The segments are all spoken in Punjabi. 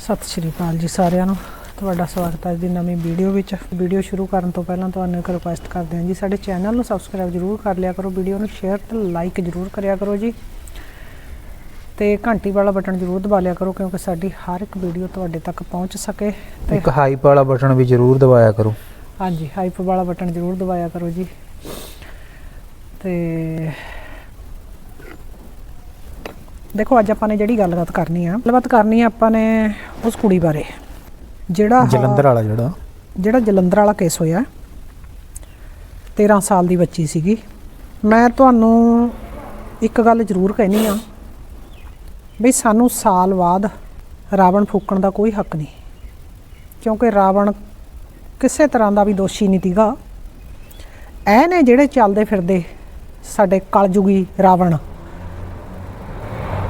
ਸਤਿ ਸ਼੍ਰੀ ਅਕਾਲ ਜੀ ਸਾਰਿਆਂ ਨੂੰ। ਤੁਹਾਡਾ ਸਵਾਗਤ ਹੈ ਅੱਜ ਦੀ ਨਵੀਂ ਵੀਡੀਓ ਵਿੱਚ। ਵੀਡੀਓ ਸ਼ੁਰੂ ਕਰਨ ਤੋਂ ਪਹਿਲਾਂ ਤੁਹਾਨੂੰ ਇੱਕ ਰਿਕੁਐਸਟ ਕਰਦੇ ਹਾਂ ਜੀ ਸਾਡੇ ਚੈਨਲ ਨੂੰ ਸਬਸਕ੍ਰਾਈਬ ਜਰੂਰ ਕਰ ਲਿਆ ਕਰੋ ਵੀਡੀਓ ਨੂੰ ਸ਼ੇਅਰ ਤੇ ਲਾਈਕ ਜਰੂਰ ਕਰਿਆ ਕਰੋ ਜੀ। ਤੇ ਘੰਟੀ ਵਾਲਾ ਬਟਨ ਜਰੂਰ ਦਬਾ ਲਿਆ ਕਰੋ ਕਿਉਂਕਿ ਸਾਡੀ ਹਰ ਇੱਕ ਵੀਡੀਓ ਤੁਹਾਡੇ ਤੱਕ ਪਹੁੰਚ ਸਕੇ। ਤੇ ਇੱਕ ਹਾਈਪ ਵਾਲਾ ਬਟਨ ਵੀ ਜ਼ਰੂਰ ਦਬਾਇਆ ਕਰੋ। ਹਾਂਜੀ ਹਾਈਪ ਵਾਲਾ ਬਟਨ ਜਰੂਰ ਦਬਾਇਆ ਕਰੋ ਜੀ। ਤੇ ਦੇਖੋ ਅੱਜ ਆਪਾਂ ਨੇ ਜਿਹੜੀ ਗੱਲਬਾਤ ਕਰਨੀ ਆ ਗੱਲਬਾਤ ਕਰਨੀ ਆ ਆਪਾਂ ਨੇ ਉਸ ਕੁੜੀ ਬਾਰੇ। ਜਿਹੜਾ ਜਲੰਧਰ ਵਾਲਾ ਜਿਹੜਾ। ਜਿਹੜਾ ਜਲੰਧਰ ਵਾਲਾ ਕੇਸ ਹੋਇਆ 13 ਸਾਲ ਦੀ ਬੱਚੀ ਸੀਗੀ। ਮੈਂ ਤੁਹਾਨੂੰ ਇੱਕ ਗੱਲ ਜ਼ਰੂਰ ਕਹਿਣੀ ਆ ਵੀ ਸਾਨੂੰ ਸਾਲ ਬਾਅਦ ਰਾਵਣ ਫੂਕਣ ਦਾ ਕੋਈ ਹੱਕ ਨਹੀਂ। ਕਿਉਂਕਿ ਰਾਵਣ ਕਿਸੇ ਤਰ੍ਹਾਂ ਦਾ ਵੀ ਦੋਸ਼ੀ ਨਹੀਂ ਤੀਗਾ ਇਹ ਨੇ ਜਿਹੜੇ ਚੱਲਦੇ ਫਿਰਦੇ ਸਾਡੇ ਕਲਯੁਗੀ ਰਾਵਣ।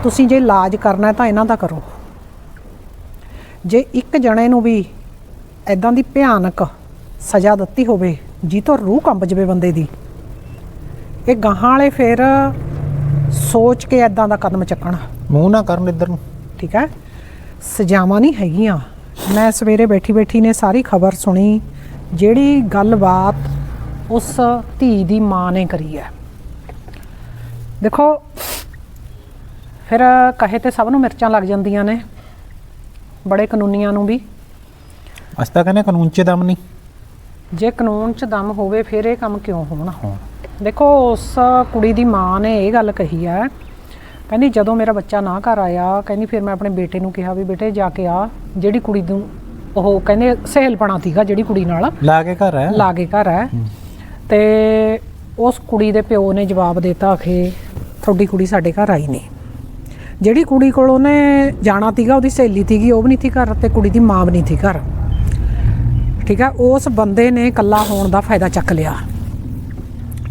ਤੁਸੀਂ ਜੇ ਇਲਾਜ ਕਰਨਾ ਤਾਂ ਇਹਨਾਂ ਦਾ ਕਰੋ। ਜੇ ਇੱਕ ਜਣੇ ਨੂੰ ਵੀ ਐਦਾਂ ਦੀ ਭਿਆਨਕ ਸਜ਼ਾ ਦਿੱਤੀ ਹੋਵੇ ਜੀ ਤੋਂ ਰੂਹ ਕੰਬ ਜਵੇ ਬੰਦੇ ਦੀ। ਇਹ ਗਾਹਾਂ ਵਾਲੇ ਫਿਰ ਸੋਚ ਕੇ ਐਦਾਂ ਦਾ ਕਦਮ ਚੱਕਣ। ਮੂੰਹ ਨਾ ਕਰਨ ਇੱਧਰ ਨੂੰ। ਠੀਕ ਹੈ? ਸਜ਼ਾਵਾਂ ਨਹੀਂ ਹੈਗੀਆਂ। ਮੈਂ ਸਵੇਰੇ ਬੈਠੀ ਬੈਠੀ ਨੇ ਸਾਰੀ ਖਬਰ ਸੁਣੀ। ਜਿਹੜੀ ਗੱਲਬਾਤ ਉਸ ਧੀ ਦੀ ਮਾਂ ਨੇ ਕਰੀ ਹੈ। ਦੇਖੋ ਫਿਰ ਕਹੇ ਤੇ ਸਭ ਨੂੰ ਮਿਰਚਾਂ ਲੱਗ ਜਾਂਦੀਆਂ ਨੇ ਬੜੇ ਕਾਨੂੰਨੀਆਂ ਨੂੰ ਵੀ। ਅਸੀਂ ਤਾਂ ਕਹਿੰਦੇ ਕਾਨੂੰਨ 'ਚ ਦਮ ਨਹੀਂ। ਜੇ ਕਾਨੂੰਨ 'ਚ ਦਮ ਹੋਵੇ ਫਿਰ ਇਹ ਕੰਮ ਕਿਉਂ ਹੋਣ? ਹਾਂ। ਦੇਖੋ ਉਸ ਕੁੜੀ ਦੀ ਮਾਂ ਨੇ ਇਹ ਗੱਲ ਕਹੀ ਹੈ ਕਹਿੰਦੀ ਜਦੋਂ ਮੇਰਾ ਬੱਚਾ ਨਾ ਘਰ ਆਇਆ ਕਹਿੰਦੀ ਫਿਰ ਮੈਂ ਆਪਣੇ ਬੇਟੇ ਨੂੰ ਕਿਹਾ ਵੀ ਬੇਟੇ ਜਾ ਕੇ ਆ ਜਿਹੜੀ ਕੁੜੀ ਨੂੰ ਉਹ ਕਹਿੰਦੇ ਸਹੇਲਪਣਾ ਸੀਗਾ ਜਿਹੜੀ ਕੁੜੀ ਨਾਲ। ਲਾ ਕੇ ਘਰ ਹੈ ਲਾਗੇ ਘਰ ਹੈ। ਤੇ ਉਸ ਕੁੜੀ ਦੇ ਪਿਓ ਨੇ ਜਵਾਬ ਦਿੱਤਾ ਕਿ ਤੁਹਾਡੀ ਕੁੜੀ ਸਾਡੇ ਘਰ ਆਈ ਨਹੀਂ। ਜਿਹੜੀ ਕੁੜੀ ਕੋਲ ਉਹਨੇ ਜਾਣਾ ਸੀਗਾ, ਉਹਦੀ ਸਹੇਲੀ ਸੀਗੀ, ਉਹ ਵੀ ਨਹੀਂ ਸੀ ਘਰ ਤੇ, ਕੁੜੀ ਦੀ ਮਾਂ ਵੀ ਨਹੀਂ ਸੀ ਘਰ। ਠੀਕ ਹੈ ਉਸ ਬੰਦੇ ਨੇ ਇਕੱਲਾ ਹੋਣ ਦਾ ਫਾਇਦਾ ਚੱਕ ਲਿਆ।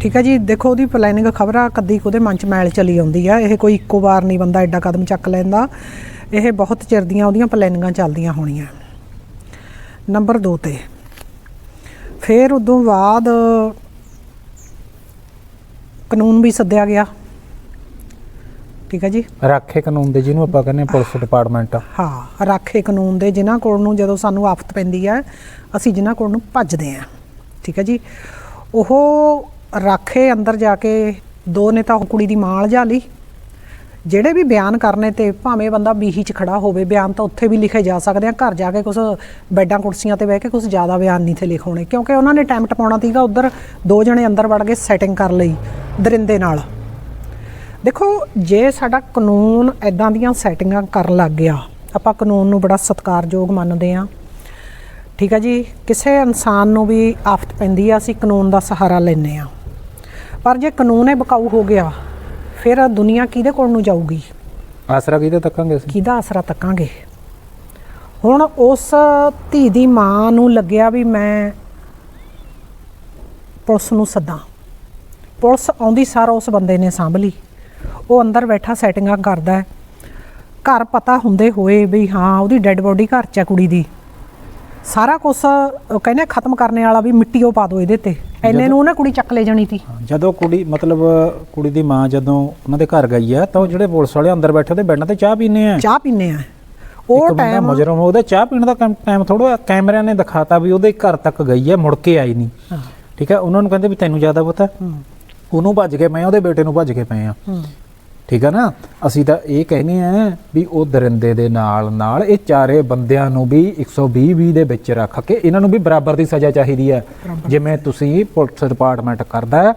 ਠੀਕ ਹੈ ਜੀ, ਦੇਖੋ ਉਹਦੀ ਪਲੈਨਿੰਗ ਖਬਰਾਂ ਕਦੀ ਉਹਦੇ ਮਨ ਚ ਮੈਲ ਚਲੀ ਆਉਂਦੀ ਆ। ਇਹ ਕੋਈ ਇੱਕੋ ਵਾਰ ਨਹੀਂ ਬੰਦਾ ਐਡਾ ਕਦਮ ਚੱਕ ਲੈਂਦਾ। ਇਹ ਬਹੁਤ ਚਿਰ ਦੀਆਂ ਉਹਦੀਆਂ ਪਲੈਨਿੰਗਾਂ ਚੱਲਦੀਆਂ ਹੋਣੀਆਂ। ਨੰਬਰ 2 ਤੇ। ਫਿਰ ਉਦੋਂ ਬਾਅਦ ਕਾਨੂੰਨ ਵੀ ਸੱਦਿਆ ਗਿਆ। ਠੀਕ ਹੈ ਜੀ? ਰਾਖੇ ਕਾਨੂੰਨ ਦੇ ਜਿਹਨੂੰ ਆਪਾਂ ਕਹਿੰਦੇ ਪੁਲਿਸ ਡਿਪਾਰਟਮੈਂਟ। ਹਾਂ ਰਾਖੇ ਕਾਨੂੰਨ ਦੇ ਜਿਨ੍ਹਾਂ ਕੋਲ ਨੂੰ ਜਦੋਂ ਸਾਨੂੰ ਆਫਤ ਪੈਂਦੀ ਹੈ ਅਸੀਂ ਜਿਨ੍ਹਾਂ ਕੋਲ ਨੂੰ ਭੱਜਦੇ ਹਾਂ ਠੀਕ ਹੈ ਜੀ? ਉਹ ਰਾਖੇ ਅੰਦਰ ਜਾ ਕੇ ਦੋ ਨੇ ਤਾਂ ਕੁੜੀ ਦੀ ਮਾਂ ਲਜਾ ਲਈ। ਜਿਹੜੇ ਵੀ ਬਿਆਨ ਕਰਨੇ ਤੇ ਭਾਵੇਂ ਬੰਦਾ ਬੀਹੀ 'ਚ ਖੜਾ ਹੋਵੇ ਬਿਆਨ ਤਾਂ ਉੱਥੇ ਵੀ ਲਿਖੇ ਜਾ ਸਕਦੇ ਆ। ਘਰ ਜਾ ਕੇ ਕੁਝ ਬੈੱਡਾਂ ਕੁਰਸੀਆਂ ਤੇ ਬਹਿ ਕੇ ਕੁਝ ਜ਼ਿਆਦਾ ਬਿਆਨ ਨਹੀਂ ਥੇ ਲਿਖਾਉਣੇ। ਕਿਉਂਕਿ ਉਹਨਾਂ ਨੇ ਟਾਈਮ ਟਪਾਉਣਾ ਸੀਗਾ ਉਧਰ ਦੋ ਜਣੇ ਅੰਦਰ ਵੜ ਕੇ ਸੈਟਿੰਗ ਕਰ ਲਈ ਦਰਿੰਦੇ ਨਾਲ। ਦੇਖੋ ਜੇ ਸਾਡਾ ਕਾਨੂੰਨ ਐਦਾਂ ਦੀਆਂ ਸੈਟਿੰਗਾਂ ਕਰਨ ਲੱਗ ਗਿਆ ਆਪਾਂ ਕਾਨੂੰਨ ਨੂੰ ਬੜਾ ਸਤਿਕਾਰਯੋਗ ਮੰਨਦੇ ਆ ਠੀਕ ਹੈ ਜੀ? ਕਿਸੇ ਇਨਸਾਨ ਨੂੰ ਵੀ ਆਫਤ ਪੈਂਦੀ ਆ ਅਸੀਂ ਕਾਨੂੰਨ ਦਾ ਸਹਾਰਾ ਲੈਂਦੇ ਆ ਪਰ ਜੇ ਕਾਨੂੰਨ ਹੀ ਬਕਾਊ ਹੋ ਗਿਆ ਫਿਰ ਦੁਨੀਆ ਕਿਹਦੇ ਕੋਲ ਨੂੰ ਜਾਊਗੀ? ਆਸਰਾ ਕਿਹਦੇ ਤੱਕਾਂਗੇ ਅਸੀਂ? ਕਿਹਦਾ ਆਸਰਾ ਤੱਕਾਂਗੇ? ਹੁਣ ਉਸ ਧੀ ਦੀ ਮਾਂ ਨੂੰ ਲੱਗਿਆ ਵੀ ਮੈਂ ਪੁਲਿਸ ਨੂੰ ਸੱਦਾਂ। ਪੁਲਿਸ ਆਉਂਦੀ ਸਾਰ ਉਸ ਬੰਦੇ ਨੇ ਸਾਂਭ ਲਈ। ਉਹ ਅੰਦਰ ਬੈਠਾ ਸੈਟਿੰਗਾਂ ਕਰਦਾ ਹੈ। ਘਰ ਪਤਾ ਹੁੰਦੇ ਹੋਏ ਵੀ ਹਾਂ ਉਹਦੀ ਡੈੱਡ ਬੋਡੀ ਘਰ 'ਚ ਹੈ ਕੁੜੀ ਦੀ। ਸਾਰਾ ਕੁਝ ਕਹਿੰਦੇ ਖਤਮ ਕਰਨੇ ਵਾਲਾ ਵੀ ਮਿੱਟੀ ਉਹ ਪਾ ਦੋ ਇਹਦੇ ਤੇ। ਐਨੇ ਨੂੰ ਉਹਨੇ ਕੁੜੀ ਚੱਕ ਲੈ ਜਾਣੀ ਸੀ। ਜਦੋਂ ਕੁੜੀ ਮਤਲਬ ਕੁੜੀ ਦੀ ਮਾਂ ਜਦੋਂ ਉਹਨਾਂ ਦੇ ਘਰ ਗਈ ਆ ਤਾਂ ਉਹ ਜਿਹੜੇ ਪੁਲਿਸ ਵਾਲੇ ਅੰਦਰ ਬੈਠੇ ਉਹਦੇ ਬੈੱਡਾਂ ਤੇ ਚਾਹ ਪੀਨੇ ਆ। ਚਾਹ ਪੀਨੇ ਆ। ਉਹ ਟਾਈਮ ਮੁਜਰਮ ਉਹਦਾ ਚਾਹ ਪੀਣ ਦਾ ਟਾਈਮ ਥੋੜਾ ਕੈਮਰਿਆਂ ਨੇ ਦਿਖਾਤਾ ਵੀ ਉਹਦੇ ਘਰ ਤੱਕ ਗਈ ਹੈ ਮੁੜ ਕੇ ਆਈ ਨਹੀਂ। ਠੀਕ ਹੈ ਉਹਨਾਂ ਨੂੰ ਕਹਿੰਦੇ ਵੀ ਤੈਨੂੰ ਜ਼ਿਆਦਾ ਪਤਾ ਉਹਨੂੰ ਭੱਜ ਕੇ ਪਏ ਆ, ਉਹਦੇ ਬੇਟੇ ਨੂੰ ਭੱਜ ਕੇ ਪਏ ਆ। ਹੂੰ। ਠੀਕ ਹੈ ਨਾ? ਅਸੀਂ ਤਾਂ ਇਹ ਕਹਿੰਦੇ ਆ ਵੀ ਉਹ ਦਰਿੰਦੇ ਦੇ ਨਾਲ ਨਾਲ ਇਹ ਚਾਰੇ ਬੰਦਿਆਂ ਨੂੰ ਵੀ 120 20 ਦੇ ਵਿੱਚ ਰੱਖ ਕੇ ਇਹਨਾਂ ਨੂੰ ਵੀ ਬਰਾਬਰ ਦੀ ਸਜ਼ਾ ਚਾਹੀਦੀ ਹੈ ਜਿਵੇਂ ਤੁਸੀਂ ਪੁਲਿਸ ਡਿਪਾਰਟਮੈਂਟ ਕਰਦਾ ਹੈ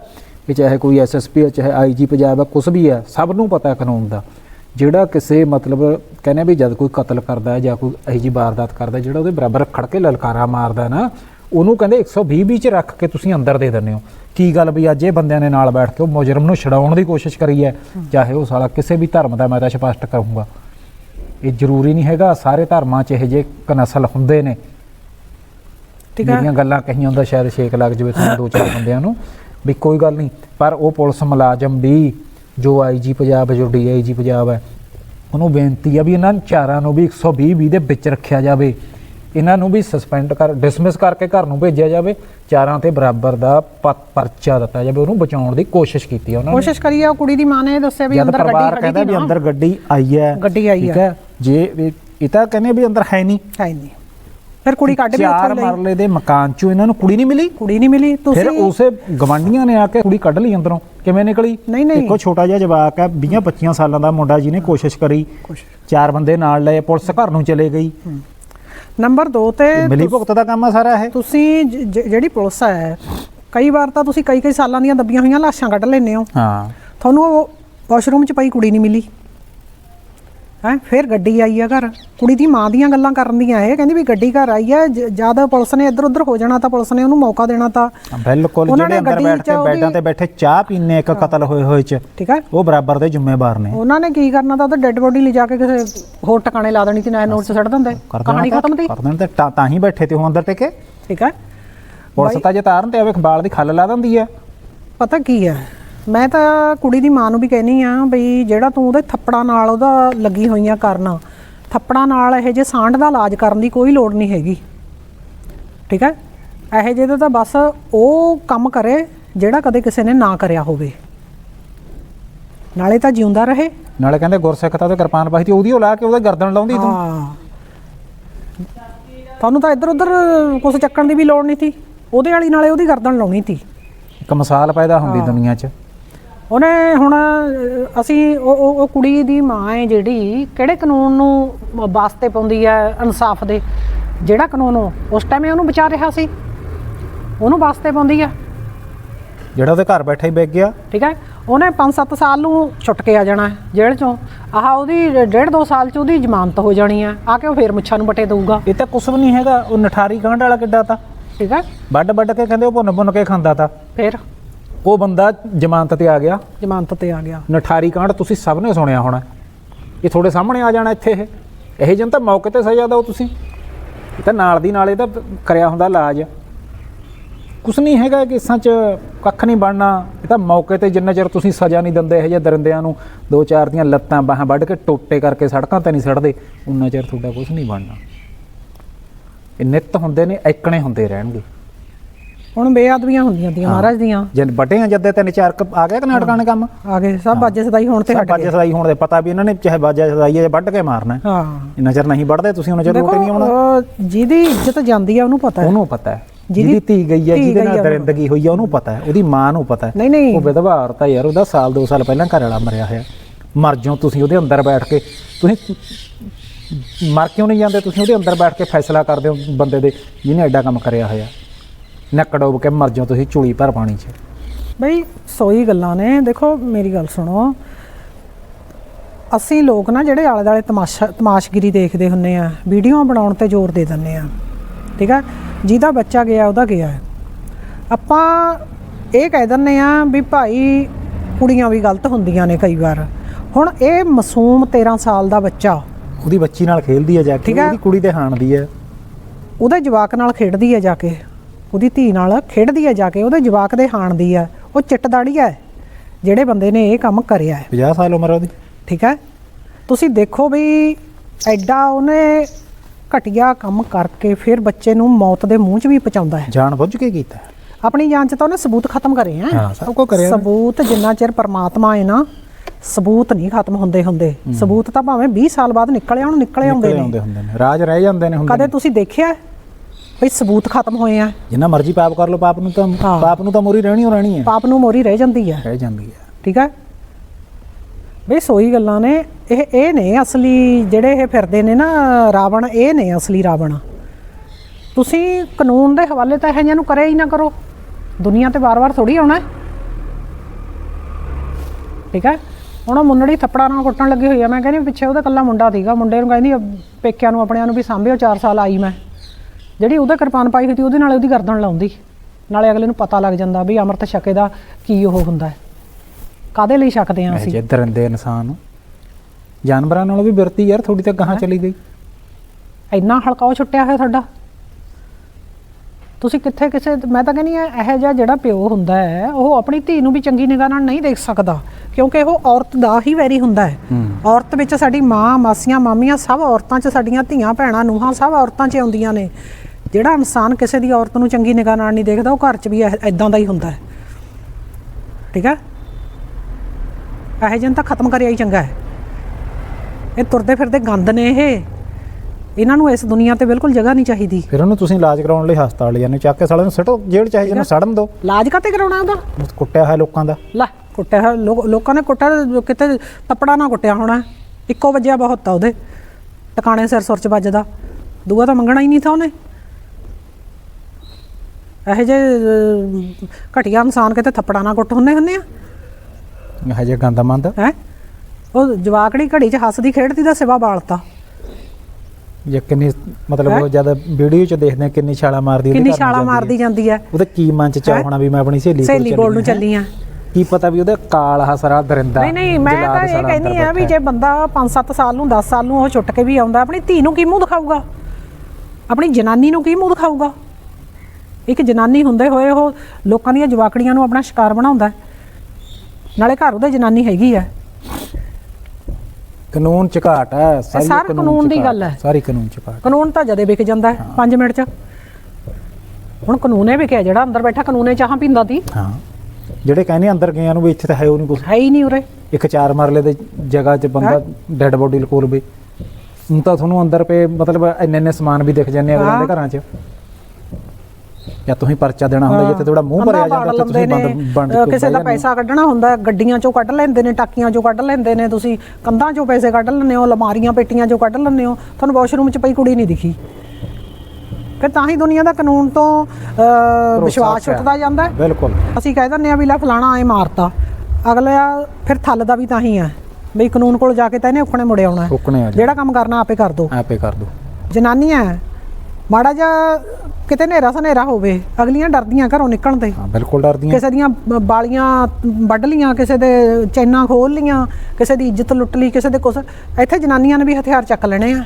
ਕਿ ਚਾਹੇ ਕੋਈ ਐਸਐਸਪੀ ਹੈ ਚਾਹੇ ਆਈਜੀ ਪੰਜਾਬ ਹੈ ਕੁਝ ਵੀ ਹੈ ਸਭ ਨੂੰ ਪਤਾ ਹੈ ਕਾਨੂੰਨ ਦਾ। ਜਿਹੜਾ ਕਿਸੇ ਮਤਲਬ ਕਹਿੰਦੇ ਵੀ ਜਦ ਕੋਈ ਕਤਲ ਕਰਦਾ ਹੈ ਜਾਂ ਕੋਈ ਇਹੋ ਜਿਹੀ ਵਾਰਦਾਤ ਕਰਦਾ ਹੈ, ਜਿਹੜਾ ਉਹਦੇ ਬਰਾਬਰ ਖੜ ਕੇ ਲਲਕਾਰਾ ਮਾਰਦਾ ਹੈ ਨਾ ਉਹਨੂੰ ਕਹਿੰਦੇ 120 20 ਚ ਰੱਖ ਕੇ ਤੁਸੀਂ ਅੰਦਰ ਦੇ ਦਿੰਦੇ ਹੋ। ਕੀ ਗੱਲ ਵੀ ਅੱਜ ਇਹ ਬੰਦਿਆਂ ਨੇ ਨਾਲ ਬੈਠ ਕੇ ਉਹ ਮੁਜਰਮ ਨੂੰ ਛਡਾਉਣ ਦੀ ਕੋਸ਼ਿਸ਼ ਕਰੀ ਹੈ ਚਾਹੇ ਉਹ ਸਾਲਾ ਕਿਸੇ ਵੀ ਧਰਮ ਦਾ ਮੈਂ ਤਾਂ ਸਪਸ਼ਟ ਕਰੂੰਗਾ। ਇਹ ਜ਼ਰੂਰੀ ਨਹੀਂ ਹੈਗਾ ਸਾਰੇ ਧਰਮਾਂ 'ਚ ਇਹ ਜੇ ਨਸਲ ਹੁੰਦੇ ਨੇ। ਠੀਕ ਹੈ ਜਿਹੜੀਆਂ ਗੱਲਾਂ ਕਹੀਆਂ ਹੁੰਦਾ ਸ਼ਾਇਦ ਛੇਕ ਲੱਗ ਜਵੇ ਤੁਹਾਨੂੰ ਦੋ ਚਾਰ ਬੰਦਿਆਂ ਨੂੰ। ਵੀ ਕੋਈ ਗੱਲ ਨਹੀਂ ਪਰ ਉਹ ਪੁਲਿਸ ਮੁਲਾਜ਼ਮ ਵੀ ਜੋ ਆਈਜੀ ਪੰਜਾਬ ਜੋ ਡੀਆਈਜੀ ਪੰਜਾਬ ਹੈ ਉਹਨੂੰ ਬੇਨਤੀ ਆ ਵੀ ਇਹਨਾਂ ਚਾਰਾਂ ਨੂੰ ਵੀ 120 20 ਦੇ ਵਿੱਚ ਰੱਖਿਆ ਜਾਵੇ। ਇਹਨਾਂ ਨੂੰ ਵੀ ਸਸਪੈਂਡ ਕਰ ਡਿਸਮਿਸ ਕਰਕੇ ਘਰ ਨੂੰ ਭੇਜਿਆ ਜਾਵੇ। ਚਾਰਾਂ ਤੇ ਬਰਾਬਰ ਦਾ ਪਰਚਾ ਦਿੱਤਾ ਜਾਵੇ। ਉਹਨੂੰ ਬਚਾਉਣ ਦੀ ਕੋਸ਼ਿਸ਼ ਕੀਤੀ ਉਹਨਾਂ ਨੇ। ਕੋਸ਼ਿਸ਼ ਕਰੀ ਆ ਕੁੜੀ ਦੀ ਮਾਂ ਨੇ ਦੱਸਿਆ ਵੀ ਅੰਦਰ ਗੱਡੀ ਕਹਿੰਦਾ ਖੜੀ ਵੀ ਸੀ ਅੰਦਰ ਗੱਡੀ ਆਈ ਹੈ ਗੱਡੀ ਆਈ ਠੀਕ ਹੈ। ਜੇ ਇਹ ਤਾਂ ਕਹਿੰਦੇ ਵੀ ਅੰਦਰ ਹੈ ਨਹੀਂ। ਹੈ ਨਹੀਂ। ਫਿਰ ਕੁੜੀ ਕੱਢ ਵੀ ਚਾਰ ਉੱਥੋਂ ਲਈ। ਮਰਲੇ ਦੇ ਮਕਾਨ ਚੋਂ ਇਹਨਾਂ ਨੂੰ ਕੁੜੀ ਨਹੀਂ ਮਿਲੀ। ਕੁੜੀ ਨਹੀਂ ਮਿਲੀ। ਫਿਰ ਤੁਸੀਂ ਉਸੇ ਗਵਾਂਢੀਆਂ ਨੇ ਆ ਕੇ ਕੁੜੀ ਕੱਢ ਲਈ ਅੰਦਰੋਂ। ਕਿਵੇਂ ਨਿਕਲੀ? ਨਹੀਂ, ਨਹੀਂ। ਦੇਖੋ ਛੋਟਾ ਜਿਹਾ ਜਵਾਕ ਹੈ 20 25 ਸਾਲਾਂ ਦਾ ਮੁੰਡਾ ਜਿਹਨੇ ਕੋਸ਼ਿਸ਼ ਕਰੀ। ਚਾਰ ਬੰਦੇ ਨਾਲ ਲਏ ਪੁਲਿਸ ਘਰ ਨੂੰ ਚਲੇ ਗਈ। ਨੰਬਰ 2 ਤੇ ਮਿਲੀ ਭੁਗਤ ਦਾ ਕੰਮ ਆ ਸਾਰਾ ਇਹ। ਤੁਸੀਂ ਜਿਹੜੀ ਪੁਲਿਸ ਹੈ ਕਈ ਵਾਰ ਤਾਂ ਤੁਸੀਂ ਕਈ ਕਈ ਸਾਲਾਂ ਦੀਆਂ ਦੱਬੀਆਂ ਹੋਈਆਂ ਲਾਸ਼ਾਂ ਕੱਢ ਲੈਂਦੇ ਹੋ। ਹਾਂ। ਤੁਹਾਨੂੰ ਉਹ ਵਾਸ਼ਰੂਮ 'ਚ ਪਈ ਕੁੜੀ ਨਹੀਂ ਮਿਲੀ। ਹੈ ਫਿਰ ਗੱਡੀ ਆਈ ਆ ਘਰ। ਕੁੜੀ ਦੀ ਮਾਂ ਦੀਆਂ ਗੱਲਾਂ ਕਰਨ ਦੀਆਂ ਇਹ ਕਹਿੰਦੀ ਵੀ ਗੱਡੀ ਘਰ ਆਈ ਹੈ ਜ- ਜਦ ਪੁਲਿਸ ਨੇ ਇੱਧਰ ਉੱਧਰ ਹੋ ਜਾਣਾ ਤਾਂ ਪੁਲਿਸ ਨੇ ਉਹਨੂੰ ਮੌਕਾ ਦੇਣਾ ਤਾਂ। ਬਿਲਕੁਲ ਜਿਹੜੇ ਅੰਦਰ ਬੈਠ ਕੇ ਬੈੱਡਾਂ ਤੇ ਬੈਠੇ ਚਾਹ ਪੀਣੇ ਇੱਕ ਕਤਲ ਹੋਏ ਹੋਏ ਚ ਠੀਕ ਹੈ ਉਹ ਬਰਾਬਰ ਦੇ ਜ਼ਿੰਮੇਵਾਰ ਨੇ। ਉਹਨਾਂ ਨੇ ਕੀ ਕਰਨਾ ਤਾਂ ਉਹਦਾ ਡੈੱਡ ਬੋਡੀ ਲਿਜਾ ਕੇ ਕਿਸੇ ਹੋਰ ਟਿਕਾਣੇ ਲਾ ਦੇਣੀ ਸੀ ਨਾ ਨੋਟ ਸੱਟ ਦਿੰਦੇ। ਕਹਾਣੀ ਤਾਂ- ਖਤਮ ਤੀ। ਕਰ ਦੇਣ ਤੇ ਤਾਂ ਤਾਂ ਹੀ ਬੈਠੇ ਤੇ ਉਹ ਅੰਦਰ ਟਿਕੇ। ਠੀਕ ਹੈ ਪੁਲਿਸ ਤਾਂ ਜੇ ਤਾਰਨ ਤੇ ਆਵੇ ਬਾਲ ਦੀ ਖੱਲ ਲਾ ਦਿੰਦੀ ਆ। ਪਤਾ ਕੀ ਹੈ ਮੈਂ ਤਾਂ ਕੁੜੀ ਦੀ ਮਾਂ ਨੂੰ ਵੀ ਕਹਿਨੀ ਆ ਬਈ ਜਿਹੜਾ ਤੂੰ ਉਹਦੇ ਥੱਪੜਾਂ ਨਾਲ ਉਹਦਾ ਲੱਗੀ ਹੋਈਆਂ ਕਰਨ ਥੱਪੜਾਂ ਨਾਲ ਇਹ ਜੇ ਸਾਂਢ ਦਾ ਇਲਾਜ ਕਰਨ ਦੀ ਕੋਈ ਲੋੜ ਨਹੀਂ ਹੈਗੀ। ਠੀਕ ਹੈ? ਇਹੋ ਜਿਹੇ ਤਾਂ ਬਸ ਉਹ ਕੰਮ ਕਰੇ ਜਿਹੜਾ ਕਦੇ ਕਿਸੇ ਨੇ ਨਾ ਕਰਿਆ ਹੋਵੇ। ਨਾਲੇ ਤਾਂ ਜਿਉਂਦਾ ਰਹੇ। ਨਾਲੇ ਕਹਿੰਦੇ ਗੁਰਸਿੱਖ ਤਾਂ ਉਹਦੇ ਕਿਰਪਾਨ ਪਾਈ ਤੀ ਉਹਦੀ ਉਹ ਲਾ ਕੇ ਉਹਦਾ ਗਰਦਨ ਲਾਉਂਦੀ ਤੂੰ। ਹਾਂ। ਤੁਹਾਨੂੰ ਤਾਂ ਇੱਧਰ ਉੱਧਰ ਕੁਝ ਚੱਕਣ ਦੀ ਵੀ ਲੋੜ ਨਹੀਂ ਸੀ। ਉਹਦੇ ਵਾਲੀ ਨਾਲੇ ਉਹਦੀ ਗਰਦਨ ਲਾਉਣੀ ਸੀ। ਇੱਕ ਮਿਸਾਲ ਪੈਦਾ ਹੁੰਦੀ ਦੁਨੀਆ 'ਚ। ਉਹਨੇ ਹੁਣ ਅਸੀਂ ਉਹ ਉਹ ਕੁੜੀ ਦੀ ਮਾਂ ਹੈ ਜਿਹੜੀ ਕਿਹੜੇ ਕਾਨੂੰਨ ਨੂੰ ਵਾਸਤੇ ਪਾਉਂਦੀ ਹੈ ਇਨਸਾਫ ਦੇ? ਜਿਹੜਾ ਕਾਨੂੰਨ ਉਸ ਟਾਈਮ ਉਹਨੂੰ ਬਚਾ ਰਿਹਾ ਸੀ। ਉਹਨੂੰ ਵਾਸਤੇ ਪਾਉਂਦੀ ਆ। ਜਿਹੜਾ ਉਹਦੇ ਘਰ ਬੈਠਾ ਹੀ ਵਿਕ ਗਿਆ। ਠੀਕ ਹੈ? ਉਹਨੇ 5-7 ਸਾਲ ਨੂੰ ਛੁੱਟ ਕੇ ਆ ਜਾਣਾ ਹੈ ਜੇਲ੍ਹ ਚੋਂ। ਆਹ ਉਹਦੀ ਡੇਢ ਦੋ ਸਾਲ ਚ ਉਹਦੀ ਜ਼ਮਾਨਤ ਹੋ ਜਾਣੀ ਆ ਆ ਕੇ ਉਹ ਫੇਰ ਮੁੱਛਾਂ ਨੂੰ ਬਟੇ ਦਊਗਾ। ਇਹ ਤਾਂ ਕੁਛ ਵੀ ਨਹੀਂ ਹੈਗਾ ਉਹ ਨਠਾਰੀ ਕਾਂਡ ਵਾਲਾ ਕਿੱਡਾ ਤਾਂ। ਠੀਕ ਹੈ? ਵੱਡ ਵੱਡ ਕੇ ਕਹਿੰਦੇ ਉਹ ਭੁੰਨ ਭੁੰਨ ਕੇ ਖਾਂਦਾ ਤਾਂ। ਫੇਰ? ਉਹ ਬੰਦਾ ਜ਼ਮਾਨਤ ਤੇ ਆ ਗਿਆ। ਜ਼ਮਾਨਤ ਤੇ ਆ ਗਿਆ। ਨਠਾਰੀ ਕਾਂਡ ਤੁਸੀਂ ਸਭ ਨੇ ਸੁਣਿਆ ਹੋਣਾ। ਇਹ ਤੁਹਾਡੇ ਸਾਹਮਣੇ ਆ ਜਾਣਾ ਇੱਥੇ ਇਹ। ਇਹ ਜਨ ਤਾਂ ਮੌਕੇ ਤੇ ਸਜ਼ਾ ਦਿਓ ਤੁਸੀਂ। ਇਹ ਤਾਂ ਨਾਲ ਦੀ ਨਾਲ ਇਹ ਤਾਂ ਕਰਿਆ ਹੁੰਦਾ ਇਲਾਜ। ਕੁਛ ਨਹੀਂ ਹੈਗਾ ਕੇਸਾਂ 'ਚ ਕੱਖ ਨਹੀਂ ਬਣਨਾ। ਇਹ ਤਾਂ ਮੌਕੇ ਤੇ ਜਿੰਨਾ ਚਿਰ ਤੁਸੀਂ ਸਜ਼ਾ ਨਹੀਂ ਦਿੰਦੇ ਇਹ ਜਿਹੇ ਦਰਿੰਦਿਆਂ ਨੂੰ ਦੋ ਚਾਰ ਦੀਆਂ ਲੱਤਾਂ ਬਾਹਾਂ ਵੱਢ ਕੇ ਟੋਟੇ ਕਰਕੇ ਸੜਕਾਂ ਤੇ ਨਹੀਂ ਸੜਦੇ ਉਨਾ ਚਿਰ ਤੁਹਾਡਾ ਕੁਛ ਨਹੀਂ ਬਣਨਾ। ਇਹ ਨਿੱਤ ਹੁੰਦੇ ਨੇ ਐਕਣੇ ਹੁੰਦੇ ਰਹਿਣਗੇ। ਹੁਣ ਬੇਅਦਬੀਆਂ ਹੁੰਦੀਆਂ ਦੀਆਂ ਮਹਾਰਾਜ ਦੀਆਂ। ਜੇ ਆ ਜੱਦੇ ਤਿੰਨ ਚਾਰ ਕੁ ਆ ਗਿਆ ਕਿ ਨਾਟਕਾਂ ਨੇ ਕੰਮ? ਆ ਗਏ ਸਭ ਬਾਜੇ ਸਦਾਈ ਹੁਣ ਤੇ ਹਟ ਬਾਜੇ ਗਏ। ਸਦਾਈ ਹੋਣ ਦੇ ਪਤਾ ਵੀ ਇਹਨਾਂ ਨੇ ਚਾਹੇ ਬਾਜਾ ਸਦਾਈ ਹੈ ਵੱਢ ਕੇ ਮਾਰਨਾ। ਹੈ। ਇੰਨਾ ਚਿਰ ਨਹੀਂ ਵੱਢਦੇ ਤੁਸੀਂ ਉਹਨਾਂ ਚਿਰ ਰੋਟੀ ਨਹੀਂ ਆਉਣਾ? ਜਿਹਦੀ ਇੱਜ਼ਤ ਜਾਂਦੀ ਆ ਉਹਨੂੰ ਪਤਾ ਹੈ। ਉਹਨੂੰ ਪਤਾ ਹੈ। ਜਿਹਦੀ ਧੀ ਗਈ ਹੈ ਜਿਹਦੇ ਨਾਲ ਦਰਿੰਦਗੀ ਹੋਈ ਹੈ ਉਹਨੂੰ ਪਤਾ ਹੈ। ਉਹਦੀ ਮਾਂ ਨੂੰ ਪਤਾ ਹੈ। ਨਹੀਂ ਨਹੀਂ। ਉਹ ਵਿਧਵਾ ਔਰਤ ਹੈ ਯਾਰ ਉਹਦਾ ਸਾਲ ਦੋ ਸਾਲ ਪਹਿਲਾਂ ਘਰ ਵਾਲਾ ਮਰਿਆ ਹੋਇਆ। ਮਰ ਜਾਓ ਤੁਸੀਂ ਉਹਦੇ ਅੰਦਰ ਬੈਠ ਕੇ। ਤੁਸੀਂ ਮਰ ਕਿਉਂ ਨਹੀਂ ਜਾਂਦੇ? ਤੁਸੀਂ ਉਹਦੇ ਅੰਦਰ ਬੈਠ ਕੇ ਫੈਸਲਾ ਕਰਦੇ ਹੋ ਬੰਦੇ ਦੇ ਜਿਹਨੇ ਐਡਾ ਕੰਮ ਕਰਿਆ ਹੋਇਆ। ਨੱਕ ਡੋਬ ਕੇ ਮਰ ਜਾਓ ਤੁਸੀਂ ਚੂਲੀ ਭਰ ਪਾਣੀ 'ਚ। ਬਈ ਸੋਈ ਗੱਲਾਂ ਨੇ। ਦੇਖੋ ਮੇਰੀ ਗੱਲ ਸੁਣੋ। ਅਸੀਂ ਲੋਕ ਨਾ ਜਿਹੜੇ ਆਲੇ ਦਾਲੇ ਤਮਾਸ਼ਾ ਤਮਾਸ਼ਗਿਰੀ ਦੇਖਦੇ ਹੁੰਨੇ ਆ ਵੀਡੀਓ ਬਣਾਉਣ ਤੇ ਜ਼ੋਰ ਦੇ ਦਿੰਨੇ ਆ। ਠੀਕ ਆ? ਜਿਹਦਾ ਬੱਚਾ ਗਿਆ ਉਹਦਾ ਗਿਆ। ਆਪਾਂ ਇਹ ਕਹਿ ਦਿੰਨੇ ਆ ਵੀ ਭਾਈ ਕੁੜੀਆਂ ਵੀ ਗਲਤ ਹੁੰਦੀਆਂ ਨੇ ਕਈ ਵਾਰ। ਹੁਣ ਇਹ ਮਾਸੂਮ 13 ਸਾਲ ਦਾ ਬੱਚਾ। ਉਹਦੀ ਬੱਚੀ ਨਾਲ ਖੇਲਦੀ ਹੈ ਜਾ ਕੇ। ਉਹਦੀ ਕੁੜੀ ਤੇ ਹਾਣਦੀ ਹੈ ਉਹਦੇ ਜਵਾਕ ਨਾਲ ਖੇਡਦੀ ਹੈ ਜਾ ਕੇ। ਉਹਦੀ ਧੀ ਨਾਲ ਖੇਡਦੀ ਹੈ ਜਾ ਕੇ ਉਹਦੇ ਜਵਾਕ ਦੇ ਹਾਣਦੀ ਹੈ ਉਹ ਚਿੱਟ ਦਾੜੀ ਹੈ ਜਿਹੜੇ ਬੰਦੇ ਨੇ ਇਹ ਕੰਮ ਕਰਿਆ ਹੈ। 50 ਸਾਲ ਉਮਰ ਹੈ ਉਹਦੀ। ਠੀਕ ਹੈ? ਤੁਸੀਂ ਦੇਖੋ ਵੀ ਐਡਾ ਉਹਨੇ ਘਟੀਆ ਕੰਮ ਕਰਕੇ ਫਿਰ ਬੱਚੇ ਨੂੰ ਮੌਤ ਦੇ ਮੂੰਹ 'ਚ ਵੀ ਪਹੁੰਚਾਉਂਦਾ ਹੈ। ਜਾਣ ਬੁੱਝ ਕੇ ਕੀਤਾ। ਆਪਣੀ ਜਾਨ 'ਚ ਤਾਂ ਉਹਨੇ ਸਬੂਤ ਖਤਮ ਕਰੇ ਹੈ। ਹਾਂ ਸਭ ਕੁਝ ਕਰਿਆ। ਸਬੂਤ ਜਿੰਨਾ ਚਿਰ ਪਰਮਾਤਮਾ ਹੈ ਨਾ ਸਬੂਤ ਨਹੀਂ ਖਤਮ ਹੁੰਦੇ ਹੁੰਦੇ। ਸਬੂਤ ਤਾਂ ਭਾਵੇਂ 20 ਸਾਲ ਬਾਅਦ ਨਿਕਲੇ ਆਉਣ ਨਿਕਲੇ ਆਉਂਦੇ ਨੇ। ਰਾਜ ਰਹਿ ਜਾਂਦੇ ਨੇ ਹੁੰਦੇ ਕਦੇ। ਤੁਸੀਂ ਦੇਖਿਆ ਵੀ ਸਬੂਤ ਖਤਮ ਹੋਏ ਆ। ਜਿੰਨਾ ਮਰਜ਼ੀ ਪਾਪ ਕਰ ਲਓ ਪਾਪ ਨੂੰ ਤਾਂ ਹਾਂ। ਪਾਪ ਨੂੰ ਤਾਂ ਮੋਰੀ ਰਹਿਣੀ ਓ ਰਹਿਣੀ ਹੈ ਪਾਪ ਨੂੰ ਮੋਰੀ ਰਹਿ ਜਾਂਦੀ ਹੈ ਰਹਿ ਜਾਂਦੀ ਹੈ ਠੀਕ ਹੈ ਬਈ ਸੋਈ ਗੱਲਾਂ ਨੇ। ਇਹ ਇਹ ਨੇ ਅਸਲੀ ਜਿਹੜੇ ਇਹ ਫਿਰਦੇ ਨੇ ਨਾ ਰਾਵਣ ਇਹ ਨੇ ਅਸਲੀ ਰਾਵਣ। ਤੁਸੀਂ ਕਾਨੂੰਨ ਦੇ ਹਵਾਲੇ ਤਾਂ ਇਹ ਜਿਹੀਆਂ ਨੂੰ ਕਰੇ ਹੀ ਨਾ ਕਰੋ। ਦੁਨੀਆ ਤੇ ਵਾਰ-ਵਾਰ ਥੋੜੀ ਆਉਣਾ। ਹੈ ਠੀਕ ਹੈ ਹੁਣ ਉਹ ਮੁੰਨੜੀ ਥੱਪੜਾ ਨਾਲ ਕੁੱਟਣ ਲੱਗੀ ਹੋਈ ਆ। ਮੈਂ ਕਹਿੰਦੀ ਪਿੱਛੇ ਉਹਦਾ ਕੱਲਾ ਮੁੰਡਾ ਸੀਗਾ। ਮੁੰਡੇ ਨੂੰ ਕਹਿੰਦੀ ਪੇਕਿਆਂ ਨੂੰ ਆਪਣਿਆਂ ਨੂੰ ਵੀ ਸਾਂਭਿਓ 4 ਸਾਲ ਆਈ ਮੈਂ। ਜਿਹੜੀ ਉਹਦੇ ਕਿਰਪਾਨ ਪਾਈ ਹੋਈ ਸੀ ਉਹਦੇ ਨਾਲ ਉਹਦੀ ਗਰਦਨ ਲਾਉਂਦੀ। ਨਾਲੇ ਅਗਲੇ ਨੂੰ ਪਤਾ ਲੱਗ ਜਾਂਦਾ ਵੀ ਅੰਮ੍ਰਿਤ ਛਕੇ ਦਾ ਕੀ ਉਹ ਹੁੰਦਾ ਹੈ। ਕਾਦੇ ਲਈ ਛਕਦੇ ਆ ਅਸੀਂ? ਜੇ ਦਰਿੰਦੇ ਇਨਸਾਨ ਜਾਨਵਰਾਂ ਨਾਲੋਂ ਵੀ ਬਿਰਤੀ ਯਾਰ ਥੋੜੀ ਤਾਂ ਗਾਹਾਂ ਚਲੀ ਗਈ। ਇੰਨਾ ਹਲਕਾਓ ਛੁੱਟਿਆ ਹੋਇਆ ਤੁਹਾਡਾ? ਤੁਸੀਂ ਕਿੱਥੇ ਕਿਸੇ ਮੈਂ ਤਾਂ ਕਹਿੰਦੀ ਆ ਇਹ ਜਿਹਾ ਜਿਹੜਾ ਪਿਓ ਹੁੰਦਾ ਹੈ ਉਹ ਆਪਣੀ ਧੀ ਨੂੰ ਵੀ ਚੰਗੀ ਨਿਗਾਹ ਨਾਲ ਨਹੀਂ ਦੇਖ ਸਕਦਾ। ਕਿਉਂਕਿ ਉਹ ਔਰਤ ਦਾ ਹੀ ਵੈਰੀ ਹੁੰਦਾ ਹੂੰ। ਔਰਤ ਵਿੱਚ ਸਾਡੀ ਮਾਂ ਮਾਸੀਆਂ ਮਾਮੀਆਂ ਸਭ ਔਰਤਾਂ 'ਚ ਸਾਡੀਆਂ ਧੀਆਂ ਭੈਣਾਂ ਨੂੰਹਾਂ ਸਭ ਔਰਤਾਂ 'ਚ ਆਉਂਦੀਆਂ ਨੇ। ਜਿਹੜਾ ਇਨਸਾਨ ਕਿਸੇ ਦੀ ਔਰਤ ਨੂੰ ਚੰਗੀ ਨਿਗਾਹ ਨਾਲ ਨਹੀਂ ਦੇਖਦਾ ਉਹ ਘਰ 'ਚ ਵੀ ਐਦਾਂ ਦਾ ਹੀ ਹੁੰਦਾ ਹੈ। ਠੀਕ ਹੈ? ਇਹੋ ਜਿਹੇ ਨੂੰ ਤਾਂ ਖਤਮ ਕਰਿਆ ਹੀ ਚੰਗਾ ਹੈ। ਇਹ ਤੁਰਦੇ ਫਿਰਦੇ ਗੰਦ ਨੇ ਇਹ। ਇਹਨਾਂ ਨੂੰ ਇਸ ਦੁਨੀਆ ਤੇ ਬਿਲਕੁਲ ਜਗ੍ਹਾ ਨਹੀਂ ਚਾਹੀਦੀ। ਫਿਰ ਉਹਨੂੰ ਤੁਸੀਂ ਇਲਾਜ ਕਰਾਉਣ ਲਈ ਹਸਪਤਾਲ ਲੈ ਜਾਂਦੇ ਚੱਕ ਕੇ ਸਾਲੇ ਨੂੰ ਸੱਟੋ ਜੇਲ੍ਹ ਚਾਹੇ ਜਿਹਨੂੰ ਸੜਨ ਦਿਓ। ਇਲਾਜ ਕਾਤੇ ਕਰਾਉਣਾ ਉਹਦਾ? ਕੁੱਟਿਆ ਹੋਇਆ ਲੋਕਾਂ ਦਾ। ਲੈ ਕੁੱਟਿਆ ਹੋਇਆ ਲੋਕ- ਲੋਕਾਂ ਨੇ ਕੁੱਟਿਆ ਕਿਤੇ ਤਪੜਾ ਨਾ ਕੁੱਟਿਆ ਹੋਣਾ। ਇੱਕੋ ਵੱਜਿਆ ਬਹੁਤ ਆ ਉਹਦੇ। ਟਿਕਾਣੇ ਸਿਰ ਸੁਰ ਚ ਵੱਜਦਾ। ਦੂਆ ਤਾਂ ਮੰਗਣਾ ਹੀ ਨਹੀਂ ਥਾ ਉਹਨੇ। ਇਹੋ ਜੇ ਅਹ, ਘਟੀਆ ਇਨਸਾਨ ਕਿਤੇ ਥੱਪੜਾ ਨਾ ਕੁੱਟ ਹੁੰਨੇ ਹੁੰਨੇ ਆ? ਇਹ ਜਿਹਾ ਗੰਦਾ ਮੰਦ? ਹੈ? ਉਹ ਜਵਾਕੜੀ ਘੜੀ ਚ ਹੱਸਦੀ ਖੇਡਦੀ ਦਾ ਸਿਵਾ ਬਾਲਤਾ। ਜੇ ਕਿੰਨੀ ਮਤਲਬ ਉਹ ਜਦ ਵੀਡੀਓ ਚ ਦੇਖਦੇ ਆ ਕਿੰਨੀ ਛਾਲਾ ਮਾਰਦੀ ਉਹਦੇ ਕਿੰਨੀ ਘਰ ਨੂੰ ਛਾਲਾ ਜਾਂਦੀ ਮਾਰਦੀ ਜਾਂਦੀ ਹੈ। ਉਹਦੇ ਕੀ ਮਨ ਚ ਚਾਹ ਹੋਣਾ ਵੀ ਮੈਂ ਆਪਣੀ ਸਹੇਲੀ ਸਹੇਲੀ ਕੋਲ ਨੂੰ ਚੱਲੀ ਆ। ਕੀ ਪਤਾ ਵੀ ਉਹਦੇ ਕਾਲ ਹਸਰਾ ਦਰਿੰਦਾ ਨਹੀਂ ਨਹੀਂ ਮੈਂ ਜਲਾਦ ਤਾਂ ਇਹ ਸਾਲਾ ਕਹਿੰਦੀ ਅੰਦਰ ਆ ਵੀ ਬੈਠਾ। ਜੇ ਬੰਦਾ 5-7 ਸਾਲ ਨੂੰ 10 ਸਾਲ ਨੂੰ ਉਹ ਛੁੱਟ ਕੇ ਵੀ ਆਉਂਦਾ ਆਪਣੀ ਧੀ ਨੂੰ ਕੀ ਮੂੰਹ ਦਿਖਾਊਗਾ? ਆਪਣੀ ਜਨਾਨੀ ਨੂੰ ਕੀ ਮੂੰਹ ਦਿਖਾਊਗਾ? ਇੱਕ ਜਨਾਨੀ ਹੁੰਦੇ ਹੋਏ ਉਹ ਲੋਕਾਂ ਦੀਆਂ ਜਵਾਕੜੀਆਂ ਨੂੰ ਆਪਣਾ ਸ਼ਿਕਾਰ ਬਣਾਉਂਦਾ ਹੈ। ਨਾਲੇ ਘਰ ਉਹਦੇ ਜਨਾਨੀ ਹੈਗੀ ਆ ਕਾਨੂੰਨ ਚ ਘਾਟ ਹੈ ਸਾਰੀ ਸਾਰਾ ਕਾਨੂੰਨ ਦੀ ਗੱਲ ਹੈ। ਸਾਰੀ ਕਾਨੂੰਨ ਚ ਘਾਟ। ਕਾਨੂੰਨ ਤਾਂ ਜਦੇ ਵਿਕ ਜਾਂਦਾ ਹੈ 5 ਮਿੰਟ ਚ। ਹੁਣ ਕਾਨੂੰਨੇ ਵਿਕਿਆ ਜਿਹੜਾ ਅੰਦਰ ਬੈਠਾ ਕਾਨੂੰਨੇ ਚਾਹਾਂ ਪੀਂਦਾ ਸੀ। ਹਾਂ। ਜਿਹੜੇ ਕਹਿੰਦੇ ਅੰਦਰ ਗਿਆ ਨੂੰ ਵੀ ਇੱਥੇ ਤਾਂ ਹੈ ਉਹ ਨਹੀਂ ਕੁਛ। ਹੈ ਹੀ ਨਹੀਂ ਉਰੇ। ਇੱਕ ਚਾਰ ਮਰਲੇ ਦੇ ਜਗ੍ਹਾ 'ਚ ਬੰਦਾ ਡੈੱਡ ਬੋਡੀ ਲਕੋਲ ਵੀ। ਹੁਣ ਤਾਂ ਤੁਹਾਨੂੰ ਅੰਦਰ ਪਏ ਮਤਲਬ ਇੰਨੇ ਇੰਨੇ ਸਮਾਨ ਵੀ ਦਿਖ ਜਾਂਦੇ ਆ ਅਗਲਿਆਂ ਦੇ ਘਰਾਂ 'ਚ। ਜਾਂ ਤੁਸੀਂ ਪਰਚਾ ਦੇਣਾ ਹੁੰਦਾ ਜਿੱਥੇ ਥੋੜਾ ਮੂੰਹ ਭਰਿਆ ਜਾਂਦਾ ਤੁਸੀਂ ਬੰਦ ਬੰਦ ਕਿਸੇ ਦਾ ਪੈਸਾ ਕੱਢਣਾ ਹੁੰਦਾ ਗੱਡੀਆਂ ਚੋਂ ਕੱਢ ਲੈਂਦੇ ਨੇ ਟਾਕੀਆਂ ਚੋਂ ਕੱਢ ਲੈਂਦੇ ਨੇ ਤੁਸੀਂ ਕੰਧਾਂ ਚੋਂ ਪੈਸੇ ਕੱਢ ਲੈਂਦੇ ਹੋ ਅਲਮਾਰੀਆਂ ਪੇਟੀਆਂ ਚੋਂ ਕੱਢ ਲੈਂਦੇ ਹੋ ਤੁਹਾਨੂੰ ਵਾਸ਼ਰੂਮ 'ਚ ਪਈ ਕੁੜੀ ਨਹੀਂ ਦਿਖੀ। ਫਿਰ ਤਾਂ ਹੀ ਦੁਨੀਆ ਦਾ ਕਾਨੂੰਨ ਤੋਂ ਵਿਸ਼ਵਾਸ। ਉੱਠਦਾ ਜਾਂਦਾ। ਬਿਲਕੁਲ। ਅਸੀਂ ਕਹਿ ਦਿੰਦੇ ਆ ਵੀ ਲੈ ਫਲਾਣਾ ਐ ਮਾਰਤਾ। ਅਗਲਾ ਫਿਰ ਥੱਲ ਦਾ ਵੀ ਤਾਂ ਹੀ ਹੈ। ਬਈ ਕਾਨੂੰਨ ਕੋਲ ਜਾ ਕੇ ਤਾਂ ਇਹਨੇ ਉਖਣੇ ਮੁੜੇ ਆਉਣਾ ਆ ਜਿਹੜਾ ਕੰਮ ਕਰਨਾ ਆਪੇ ਕਰ ਦੋ। ਆਪੇ ਕਰ ਦੋ। ਜਨਾਨੀਆਂ ਮਾੜਾ ਜਿਹਾ ਕਿਤੇ ਹਨੇਰਾ ਸਨੇਰਾ ਹੋਵੇ ਅਗਲੀਆਂ ਡਰਦੀਆਂ ਘਰੋਂ ਨਿਕਲਣ ਤੇ। ਹਾਂ ਬਿਲਕੁਲ ਡਰਦੀਆਂ। ਕਿਸੇ ਦੀਆਂ ਬਾਲੀਆਂ ਵੱਢ ਲੀਆਂ ਕਿਸੇ ਦੇ ਚੈਨਾਂ ਖੋਲ ਲੀਆਂ ਕਿਸੇ ਦੀ ਇੱਜ਼ਤ ਲੁੱਟ ਲਈ ਕਿਸੇ ਦੇ ਕੁਛ। ਇੱਥੇ ਜਨਾਨੀਆਂ ਨੇ ਵੀ ਹਥਿਆਰ ਚੱਕ ਲੈਣੇ ਆ।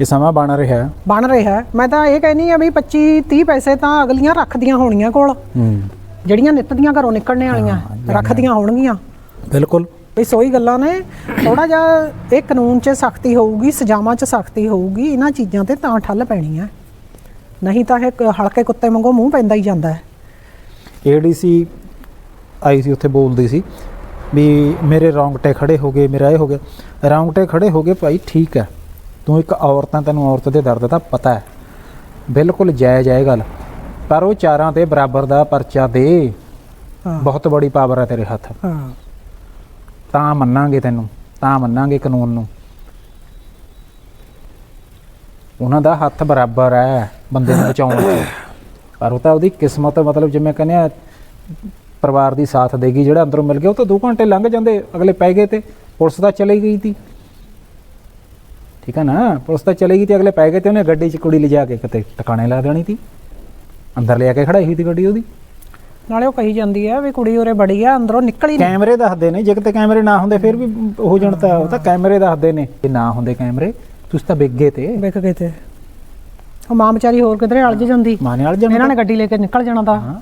ਇਹ ਸਮਾਂ ਬਣ ਰਿਹਾ ਹੈ। ਬਣ ਰਿਹਾ ਮੈਂ ਤਾਂ ਇਹ ਕਹਿੰਨੀ ਆ ਵੀ 25 30 ਪੈਸੇ ਤਾਂ ਅਗਲੀਆਂ ਰੱਖਦੀਆਂ ਹੋਣੀਆਂ ਕੋਲ। ਹੂੰ। ਜਿਹੜੀਆਂ ਨਿੱਤ ਦੀਆਂ ਘਰੋਂ ਨਿਕਲਣੇ ਵਾਲੀਆਂ ਰੱਖਦੀਆਂ ਹੋਣਗੀਆਂ। ਬਿਲਕੁਲ। ਵੀ ਸੋਈ ਗੱਲਾਂ ਨੇ। ਥੋੜਾ ਜਿਹਾ ਇਹ ਕਾਨੂੰਨ 'ਚ ਸਖਤੀ ਹੋਊਗੀ ਸਜ਼ਾਵਾਂ 'ਚ ਸਖਤੀ ਹੋਊਗੀ ਇਹਨਾਂ ਚੀਜ਼ਾਂ ਤੇ ਤਾਂ ਠੱਲ ਪੈਣੀ ਹੈ। ਨਹੀਂ ਤਾਂ ਇਹ ਕ- ਹਲਕੇ ਕੁੱਤੇ ਵਾਂਗੂ ਮੂੰਹ ਪੈਂਦਾ ਹੀ ਜਾਂਦਾ ਹੈ। ਏਡੀਸੀ ਆਈ ਸੀ ਉੱਥੇ ਬੋਲਦੀ ਸੀ ਵੀ ਮੇਰੇ ਰੌਂਗਟੇ ਖੜੇ ਹੋ ਗਏ ਮੇਰਾ ਇਹ ਹੋ ਗਿਆ। ਰੌਂਗਟੇ ਖੜੇ ਹੋ ਗਏ ਭਾਈ ਠੀਕ ਹੈ। ਤੂੰ ਇੱਕ ਔਰਤ ਹੈ ਤੈਨੂੰ ਔਰਤ ਦੇ ਦਰਦ ਦਾ ਪਤਾ ਹੈ। ਬਿਲਕੁਲ ਜਾਇਜ਼ ਹੈ ਇਹ ਗੱਲ। ਪਰ ਉਹ ਚਾਰਾਂ ਤੇ ਬਰਾਬਰ ਦਾ ਪਰਚਾ ਦੇ। ਹਾਂ। ਬਹੁਤ ਬੜੀ ਪਾਵਰ ਹੈ ਤੇਰੇ ਹੱਥ। ਹਾਂ। ਤਾਂ ਮੰਨਾਂਗੇ ਤੈਨੂੰ ਤਾਂ ਮੰਨਾਂਗੇ ਕਾਨੂੰਨ ਨੂੰ। ਉਹਨਾਂ ਦਾ ਹੱਥ ਬਰਾਬਰ ਹੈ ਬੰਦੇ ਨੂੰ ਬਚਾਉਣ ਚ ਪਰ ਉਹ ਤਾਂ ਉਹਦੀ ਕਿਸਮਤ ਮਤਲਬ ਜਿਵੇਂ ਕਹਿੰਦੇ ਆ ਪਰਿਵਾਰ ਦੀ ਸਾਥ ਦੇਗੀ ਜਿਹੜਾ ਅੰਦਰੋਂ ਮਿਲ ਗਿਆ ਉਹ ਤਾਂ 2 ਘੰਟੇ ਲੰਘ ਜਾਂਦੇ ਅਗਲੇ ਪੈ ਗਏ ਤੇ ਪੁਲਿਸ ਤਾਂ ਚਲੀ ਗਈ ਤੀ। ਠੀਕ ਹੈ ਨਾ? ਪੁਲਿਸ ਤਾਂ ਚਲੀ ਗਈ ਤੇ ਅਗਲੇ ਪੈ ਗਏ ਤੇ ਉਹਨੇ ਗੱਡੀ 'ਚ ਕੁੜੀ ਲਿਜਾ ਕੇ ਕਿਤੇ ਟਿਕਾਣੇ ਲਾ ਦੇਣੀ ਤੀ। ਅੰਦਰ ਲਿਆ ਕੇ ਖੜਾਈ ਹੋਈ ਤੀ ਗੱਡੀ ਉਹਦੀ। ਨਾਲੇ ਉਹ ਕਹੀ ਜਾਂਦੀ ਹੈ ਵੀ ਕੁੜੀ ਉਰੇ ਬੜੀ ਆ ਅੰਦਰੋਂ ਨਿਕਲ ਹੀ ਨਹੀਂ ਕੈਮਰੇ ਦੱਸਦੇ ਨੇ ਜੇ ਕਿਤੇ ਕੈਮਰੇ ਨਾ ਹੁੰਦੇ ਫਿਰ ਵੀ ਹੋ ਜਾਣ ਤਾਂ ਉਹ ਤਾਂ ਕੈਮਰੇ ਦੱਸਦੇ ਨੇ। ਜੇ ਨਾ ਹੁੰਦੇ ਕੈਮਰੇ ਤੁਸੀਂ ਤਾਂ ਵਿਗੇ ਤੇ। ਵਿਕ ਗਏ ਤੇ। ਉਹ ਮਾਂ ਵਿਚਾਰੀ ਹੋਰ ਕਿਧਰੇ ਅਲਝ ਜਾਂਦੀ। ਮਾਨੇ ਵਾਲ ਇਹਨਾਂ ਜਾਣਾ ਨੇ ਗੱਡੀ ਲੈ ਕੇ ਨਿਕਲ ਜਾਣਾ ਤਾਂ। ਹਾਂ।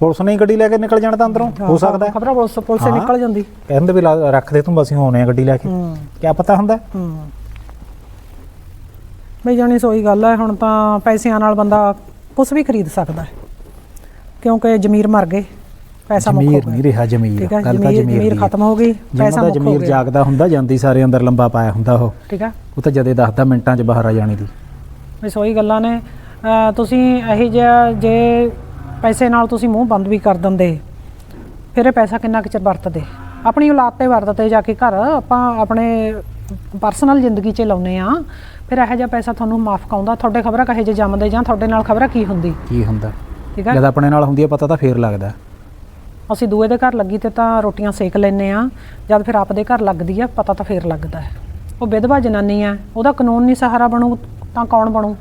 ਪੁਲਿਸ ਨੇ ਹੀ ਗੱਡੀ ਲੈ ਕੇ ਨਿਕਲ ਜਾਣਾ ਤਾਂ ਅੰਦਰੋਂ। ਹੋ ਸਕਦਾ ਹੈ। ਖਬਰਾਂ ਪੁਲਿਸ ਪੁਲਿਸ ਹਾਂ। ਨਿਕਲ ਜਾਂਦੀ। ਕਹਿੰਦੇ ਵੀ ਲਾ- ਰੱਖ ਦੇ ਤੂੰ ਅਸੀਂ ਹੋਣੇ ਆ ਗੱਡੀ ਲੈ ਕੇ। ਹੂੰ। ਕੀ ਪਤਾ ਹੁੰਦਾ ਹੂੰ। ਬਈ ਜਾਣੀ ਸੋਈ ਗੱਲ ਹੈ ਹੁਣ ਤਾਂ ਪੈਸਿਆਂ ਨਾਲ ਬੰਦਾ ਕੁਝ ਵੀ ਖਰੀਦ ਸਕਦਾ ਹੈ। ਕਿਉਂਕਿ ਜ਼ਮੀਰ ਮਰ ਗਏ। ਪੈਸਾ ਮੁੱਕ ਹੋ ਨਹੀਂ ਗਿਆ ਰਿਹਾ ਜ਼ਮੀਰ ਠੀਕ ਹੈ ਗੱਲ ਤਾਂ ਜ਼ਮੀਰ। ਖਤਮ ਹੋ ਗਈ ਪੈਸਾ ਮੁੱਕ ਹੋ ਜ਼ਮੀਰ ਗਿਆ। ਜਾਗਦਾ ਹੁੰਦਾ ਜਾਂਦੀ ਸਾਰੇ ਅੰਦਰ ਲੰਬਾ ਪਾਇਆ ਹੁੰਦਾ ਉਹ। ਠੀਕ ਹੈ। ਉਹ ਤਾਂ ਜਦੇ ਦੱਸਦਾ ਮਿੰਟਾਂ 'ਚ ਬਾਹਰ ਆ ਜਾਣੀ ਦੀ। ਵੀ ਸੋਈ ਗੱਲਾਂ ਨੇ। ਤੁਸੀਂ ਇਹੀ ਜਿਹਾ ਜੇ ਪੈਸੇ ਨਾਲ ਤੁਸੀਂ ਮੂੰਹ ਬੰਦ ਵੀ ਕਰ ਦਿੰਦੇ ਫਿਰ ਇਹ ਪੈਸਾ ਕਿੰਨਾ ਕੁ ਚਿਰ ਵਰਤਦੇ? ਆਪਣੀ ਔਲਾਦ ਤੇ ਵਰਤਦੇ ਜਾ ਕੇ ਘਰ ਆਪਾਂ ਆਪਣੇ ਪਰਸਨਲ ਜ਼ਿੰਦਗੀ 'ਚ ਲਾਉਨੇ ਆ ਫਿਰ ਇਹੋ ਜਿਹਾ ਪੈਸਾ ਤੁਹਾਨੂੰ ਮਾਫ ਕਾਉਂਦਾ ਤੁਹਾਡੇ ਖਬਰਾਂ ਕਹੇ ਜੇ ਜੰਮਦੇ ਜਾਂ ਤੁਹਾਡੇ ਨਾਲ ਖਬਰਾਂ ਕੀ ਹੁੰਦੀ? ਕੀ ਹੁੰਦਾ? ਠੀਕ ਹੈ। ਜਦ ਆਪਣੇ ਨਾਲ ਹੁੰਦੀ ਹੈ ਪਤਾ ਤਾਂ ਫੇਰ ਲੱਗਦਾ। ਅਸੀਂ ਦੂਏ ਦੇ ਘਰ ਲੱਗੀ ਤੇ ਤਾਂ ਰੋਟੀਆਂ ਸੇਕ ਲੈਨੇ ਆ ਜਦ ਫਿਰ ਆਪਦੇ ਘਰ ਲੱਗਦੀ ਆ, ਪਤਾ ਤਾਂ ਫੇਰ ਲੱਗਦਾ ਹੈ। ਉਹ ਵਿਧਵਾ ਜਨਾਨੀ ਆ ਉਹਦਾ ਕਾਨੂੰਨ ਨਹੀਂ ਸਹਾਰਾ ਬਣੂ ਤਾਂ ਕੌਣ ਬਣੂ?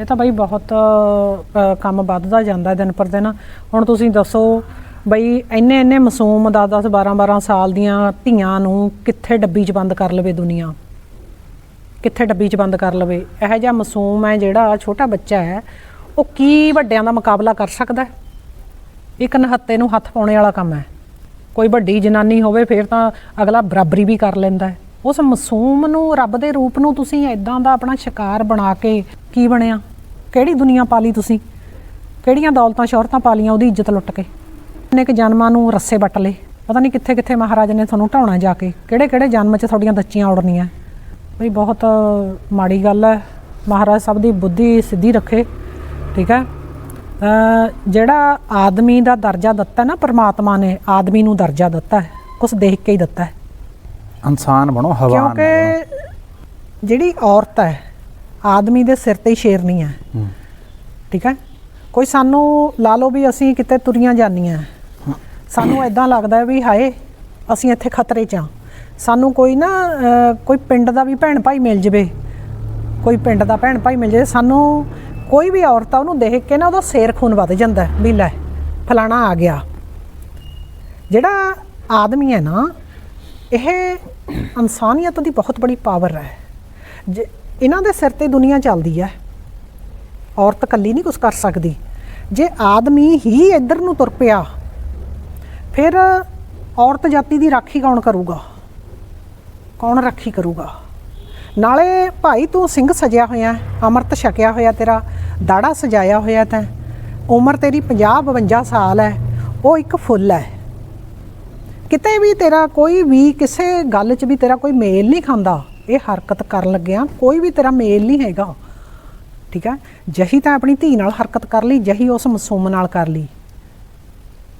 ਇਹ ਤਾਂ ਬਈ ਬਹੁਤ ਕੰਮ ਵੱਧਦਾ ਜਾਂਦਾ ਦਿਨ ਪਰ ਦਿਨ। ਹੁਣ ਤੁਸੀਂ ਦੱਸੋ ਬਈ ਇੰਨੇ ਇੰਨੇ ਮਾਸੂਮ 10 10 12 12 ਸਾਲ ਦੀਆਂ ਧੀਆਂ ਨੂੰ ਕਿੱਥੇ ਡੱਬੀ 'ਚ ਬੰਦ ਕਰ ਲਵੇ ਦੁਨੀਆ? ਕਿੱਥੇ ਡੱਬੀ 'ਚ ਬੰਦ ਕਰ ਲਵੇ? ਇਹੋ ਜਿਹਾ ਮਾਸੂਮ ਹੈ ਜਿਹੜਾ ਛੋਟਾ ਬੱਚਾ ਹੈ, ਉਹ ਕੀ ਵੱਡਿਆਂ ਦਾ ਮੁਕਾਬਲਾ ਕਰ ਸਕਦਾ ਹੈ? ਇੱਕ ਨਹੱਤੇ ਨੂੰ ਹੱਥ ਪਾਉਣੇ ਵਾਲਾ ਕੰਮ ਹੈ। ਕੋਈ ਵੱਡੀ ਜਨਾਨੀ ਹੋਵੇ, ਫਿਰ ਤਾਂ ਅਗਲਾ ਬਰਾਬਰੀ ਵੀ ਕਰ ਲੈਂਦਾ ਹੈ। ਉਸ ਮਾਸੂਮ ਨੂੰ, ਰੱਬ ਦੇ ਰੂਪ ਨੂੰ ਤੁਸੀਂ ਐਦਾਂ ਦਾ ਆਪਣਾ ਸ਼ਿਕਾਰ ਬਣਾ ਕੇ ਕੀ ਬਣਿਆ? ਕਿਹੜੀ ਦੁਨੀਆ ਪਾਲੀ ਤੁਸੀਂ? ਕਿਹੜੀਆਂ ਦੌਲਤਾਂ, ਸ਼ੋਹਰਤਾਂ ਪਾਲੀਆਂ ਉਹਦੀ ਇੱਜ਼ਤ ਲੁੱਟ ਕੇ? ਕਿੰਨੇ ਕੁ ਜਨਮਾਂ ਨੂੰ ਰੱਸੇ ਵੱਟ ਲਏ। ਪਤਾ ਨਹੀਂ ਕਿੱਥੇ ਕਿੱਥੇ ਮਹਾਰਾਜ ਨੇ ਤੁਹਾਨੂੰ ਢਾਉਣਾ ਜਾ ਕੇ। ਕਿਹੜੇ ਕਿਹੜੇ ਜਨਮ 'ਚ ਤੁਹਾਡੀਆਂ ਦੱਚੀਆਂ ਉੜਨੀਆਂ ਬਈ ਬਹੁਤ ਮਾੜੀ ਗੱਲ ਹੈ। ਮਹਾਰਾਜ ਸਭ ਦੀ ਬੁੱਧੀ ਸਿੱਧੀ ਰੱਖੇ। ਠੀਕ ਹੈ? ਜਿਹੜਾ ਆਦਮੀ ਦਾ ਦਰਜਾ ਦਿੱਤਾ ਨਾ ਪ੍ਰਮਾਤਮਾ ਨੇ ਆਦਮੀ ਨੂੰ ਦਰਜਾ ਦਿੱਤਾ ਹੈ ਕੁਛ ਦੇਖ ਕੇ ਹੀ ਦਿੱਤਾ ਹੈ। ਇਨਸਾਨ ਬਣੋ ਬਣੋ। ਕਿਉਂਕਿ ਜਿਹੜੀ ਔਰਤ ਹੈ ਆਦਮੀ ਦੇ ਸਿਰ ਤੇ ਹੀ ਸ਼ੇਰਨੀ ਹੈ। ਹੂੰ। ਠੀਕ ਹੈ? ਕੋਈ ਸਾਨੂੰ ਲਾ ਲਓ ਵੀ ਅਸੀਂ ਕਿਤੇ ਤੁਰੀਆਂ ਜਾਂਦੀਆਂ ਸਾਨੂੰ ਐਦਾਂ ਲੱਗਦਾ ਵੀ ਹਾਏ ਅਸੀਂ ਇੱਥੇ ਖਤਰੇ 'ਚ ਹਾਂ। ਸਾਨੂੰ ਕੋਈ ਨਾ ਕੋਈ ਪਿੰਡ ਦਾ ਵੀ ਭੈਣ ਭਾਈ ਮਿਲ ਜਵੇ। ਕੋਈ ਪਿੰਡ ਦਾ ਭੈਣ ਭਾਈ ਮਿਲ ਜਾਵੇ। ਸਾਨੂੰ ਕੋਈ ਵੀ ਔਰਤ ਆ ਉਹਨੂੰ ਦੇਖ ਕੇ ਨਾ ਉਹਦਾ ਸਿਰ ਖੂਨ ਵੱਧ ਜਾਂਦਾ ਹੈ, ਵੀ ਲੈ ਫਲਾਣਾ ਆ ਗਿਆ। ਜਿਹੜਾ ਆਦਮੀ ਹੈ ਨਾ ਇਹ ਇਨਸਾਨੀਅਤ ਦੀ ਬਹੁਤ ਬੜੀ ਪਾਵਰ ਹੈ। ਜੇ ਇਹਨਾਂ ਦੇ ਸਿਰ ਤੇ ਦੁਨੀਆ ਚੱਲਦੀ ਹੈ ਔਰਤ ਇਕੱਲੀ ਨਹੀਂ ਕੁਝ ਕਰ ਸਕਦੀ। ਜੇ ਆਦਮੀ ਹੀ ਇੱਧਰ ਨੂੰ ਤੁਰ ਪਿਆ ਫਿਰ ਔਰਤ ਜਾਤੀ ਦੀ ਰਾਖੀ ਕੌਣ ਕਰੂਗਾ? ਕੌਣ ਰਾਖੀ ਕਰੂਗਾ? ਨਾਲੇ ਭਾਈ ਤੂੰ ਸਿੰਘ ਸਜਿਆ ਹੋਇਆ ਹੈ, ਅੰਮ੍ਰਿਤ ਛਕਿਆ ਹੋਇਆ ਤੇਰਾ ਦਾੜਾ ਸਜਾਇਆ ਹੋਇਆ ਤੈਂ ਉਮਰ ਤੇਰੀ 50 52 ਸਾਲ ਹੈ, ਉਹ ਇੱਕ ਫੁੱਲ ਹੈ। ਕਿਤੇ ਵੀ ਤੇਰਾ ਕੋਈ ਵੀ ਕਿਸੇ ਗੱਲ 'ਚ ਵੀ ਤੇਰਾ ਕੋਈ ਮੇਲ ਨਹੀਂ ਖਾਂਦਾ, ਇਹ ਹਰਕਤ ਕਰਨ ਲੱਗਿਆ ਕੋਈ ਵੀ ਤੇਰਾ ਮੇਲ ਨਹੀਂ ਹੈਗਾ। ਠੀਕ ਹੈ? ਜਹੀ ਤਾਂ ਆਪਣੀ ਧੀ ਨਾਲ ਹਰਕਤ ਕਰ ਲਈ, ਜਹੀ ਉਸ ਮਾਸੂਮ ਨਾਲ ਕਰ ਲਈ।